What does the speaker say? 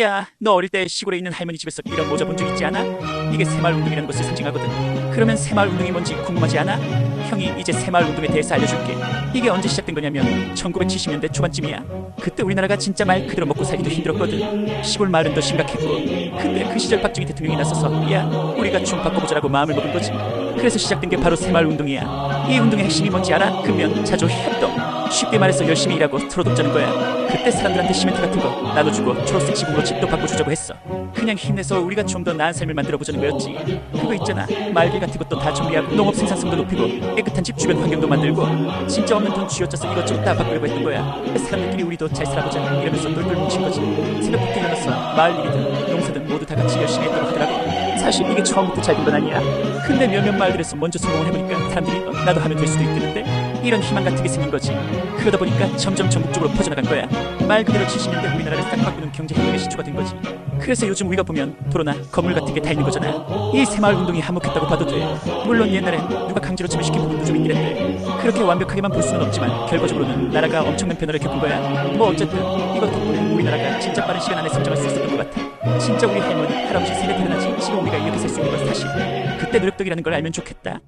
야, 너 어릴 때 시골에 있는 할머니 집에서 이런 모자 본 적 있지 않아? 이게 새마을 운동이라는 것을 상징하거든. 그러면 새마을 운동이 뭔지 궁금하지 않아? 형이 이제 새마을 운동에 대해서 알려줄게. 이게 언제 시작된 거냐면 1970년대 초반쯤이야. 그때 우리나라가 진짜 말 그대로 먹고 살기도 힘들었거든. 시골 마을은 더 심각했고. 근데 그 시절 박정희 대통령이 나서서 야, 우리가 좀 바꿔보자라고 마음을 먹은 거지. 그래서 시작된 게 바로 새마을 운동이야. 이 운동의 핵심이 뭔지 알아? 금연, 자조, 협동. 쉽게 말해서 열심히 일하고 서로 돕자는 거야. 그때 사람들한테 시멘트 같은 거 나눠주고 초록색 지붕으로 집도 바꿔주자고 했어. 그냥 힘내서 우리가 좀 더 나은 삶을 만들어 보자는 거였지. 그거 있잖아. 말길 같은 것도 다 정리하고 농업 생산성도 높이고 깨끗한 집 주변 환경도 만들고 진짜 없는 돈 쥐어짜서 이것저것 다 바꾸려고 했던 거야. 사람들끼리 우리도 잘 살아보자 이러면서 똘똘 뭉친 거지. 새벽부터 일어나서 마을 일이든 농사든 모두 다 같이 열심히 했다고 하더라고. 사실 이게 처음부터 잘 된 건 아니야. 근데 몇몇 마을들에서 먼저 성공을 해보니까 사람들이 어, 나도 하면 될 수도 있겠는데 이런 희망 같은 게 생긴 거지. 그러다 보니까 점점 전국적으로 퍼져나간 거야. 말 그대로 70년대 우리나라를 싹 바꾸는 경제 혁명의 시초가 된 거지. 그래서 요즘 우리가 보면 도로나 건물 같은 게 다 있는 거잖아. 이 새마을 운동이 한몫했다고 봐도 돼. 물론 옛날엔 누가 강제로 침해시킨 부분도 좀 있긴 했는데 그렇게 완벽하게만 볼 수는 없지만 결과적으로는 나라가 엄청난 변화를 겪은 거야. 뭐 어쨌든 이것 덕분에 우리나라가 진짜 빠른 시간 안에 성장할 수 있었던 것 같아. 진짜 우리 할머니, 할아버지 세대 태어나지 지금 우리가 이렇게 살 수 있는 건 사실. 그때 노력덕이라는 걸 알면 좋겠다.